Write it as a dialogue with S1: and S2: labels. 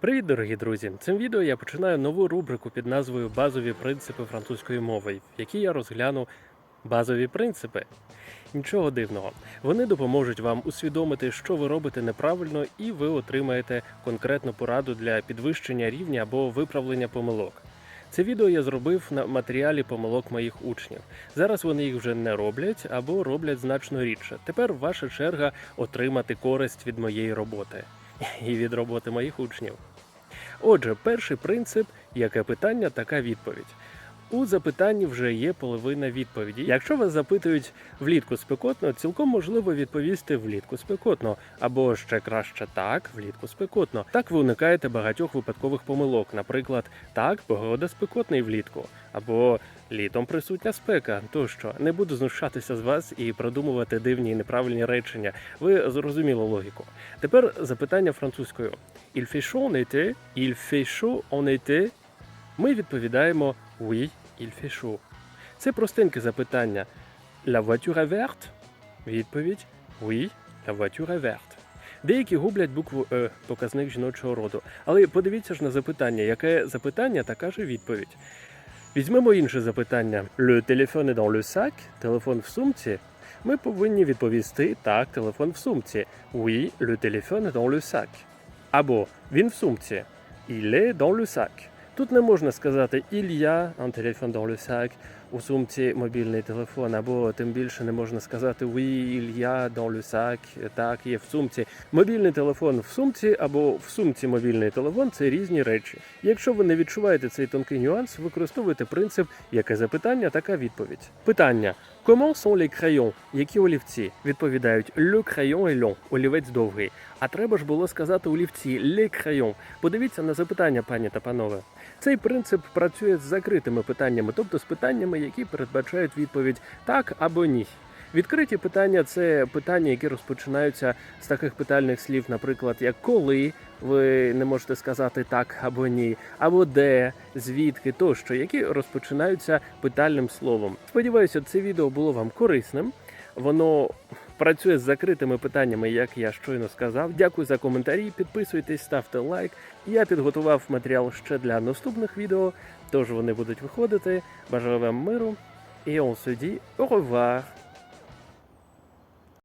S1: Привіт, дорогі друзі! Цим відео я починаю нову рубрику під назвою Базові принципи французької мови, в якій я розгляну базові принципи. Нічого дивного, вони допоможуть вам усвідомити, що ви робите неправильно, і ви отримаєте конкретну пораду для підвищення рівня або виправлення помилок. Це відео я зробив на матеріалі помилок моїх учнів. Зараз вони їх вже не роблять або роблять значно рідше. Тепер ваша черга отримати користь від моєї роботи і від роботи моїх учнів. Отже, перший принцип яке питання, така відповідь. У запитанні вже є половина відповіді. Якщо вас запитують влітку спекотно, цілком можливо відповісти влітку спекотно, або ще краще так, влітку спекотно. Так ви уникаєте багатьох випадкових помилок. Наприклад, так, погода спекотна і влітку, або літом присутня спека. Тощо не буду знущатися з вас і продумувати дивні і неправильні речення. Ви зрозуміли логіку. Тепер запитання французькою. Il fait chaud. Ми відповідаємо oui, il fait chaud. Це простеньке запитання. La voiture est verte? Відповідь oui, la voiture est verte. Деякі гублять букву Е, показник жіночого роду. Але подивіться ж на запитання. Яке запитання, така ж відповідь. Візьмемо інше запитання. Le téléphone est dans le sac? Телефон в сумці? Ми повинні відповісти так, телефон в сумці. Oui, le téléphone est dans le sac. Або він в сумці. Il est dans le sac. Тут не можна сказати a un téléphone dans у сумці мобільний телефон, або тим більше не можна сказати oui, il y a так, є в сумці. Мобільний телефон в сумці або в сумці мобільний телефон це різні речі. Якщо ви не відчуваєте цей тонкий нюанс, використовуйте принцип яке запитання, така відповідь. Питання: Comment sont les crayons? Які олівці? Відповідають le crayon est long, олівець довгий. А треба ж було сказати олівці les crayons. Подивіться на запитання, пані та панове. Цей принцип працює з закритими питаннями, тобто з питаннями, які передбачають відповідь так або ні. Відкриті питання це питання, які розпочинаються з таких питальних слів, наприклад, як коли ви не можете сказати так або ні, або де, звідки тощо, які розпочинаються питальним словом. Сподіваюся, це відео було вам корисним. Воно працює з закритими питаннями, як я щойно сказав. Дякую за коментарі. Підписуйтесь, ставте лайк. Я підготував матеріал ще для наступних відео, тож вони будуть виходити. Бажаю вам миру. І on se dit au revoir.